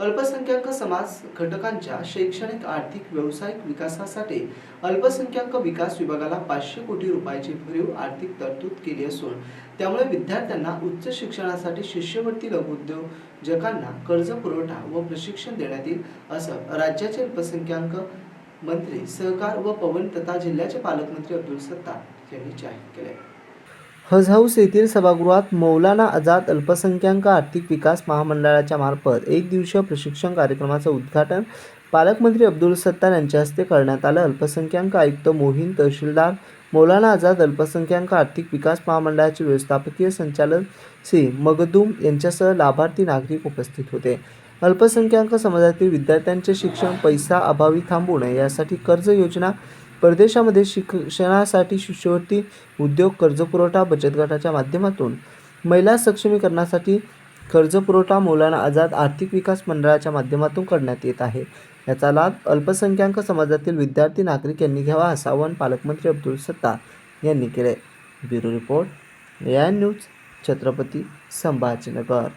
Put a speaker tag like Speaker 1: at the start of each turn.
Speaker 1: अल्पसंख्याक समाज घटकांच्या शैक्षणिक आर्थिक व्यावसायिक विकासासाठी अल्पसंख्याक विकास विभागाला पाचशे कोटी रुपयाची भरीव आर्थिक तरतूद केली असून त्यामुळे विद्यार्थ्यांना उच्च शिक्षणासाठी शिष्यवृत्ती लघुउद्योजकांना कर्ज पुरवठा व प्रशिक्षण देण्यात येईल असं राज्याचे अल्पसंख्याक मंत्री सहकार व पवन तथा जिल्ह्याचे पालकमंत्री अब्दुल सत्तार यांनी जाहीर केले हज हाऊस येथील सभागृहात मौलाना आझाद अल्पसंख्याक आर्थिक विकास महामंडळाच्या मार्फत एक दिवसीय प्रशिक्षण कार्यक्रमाचं उद्घाटन पालकमंत्री अब्दुल सत्तार यांच्या हस्ते करण्यात आलं. अल्पसंख्याक आयुक्त मोहीन तहसीलदार मौलाना आझाद अल्पसंख्याक आर्थिक विकास महामंडळाचे व्यवस्थापकीय संचालक श्री मगदूम यांच्यासह लाभार्थी नागरिक उपस्थित होते. अल्पसंख्याक समाजातील विद्यार्थ्यांचे शिक्षण पैसा अभावी थांबू नये यासाठी कर्ज योजना परदेशामध्ये शिक्षणासाठी शिष्यवृत्ती उद्योग कर्जपुरवठा बचत गटाच्या माध्यमातून. महिला सक्षमीकरणासाठी कर्जपुरवठा मौलाना आझाद आर्थिक विकास मंडळाच्या माध्यमातून करण्यात येत आहे. याचा लाभ अल्पसंख्याक समाजातील विद्यार्थी नागरिक यांनी घ्यावा असं आवाहन पालकमंत्री अब्दुल सत्तार यांनी केले bureau report A I news Chhatrapati Sambhajinagar.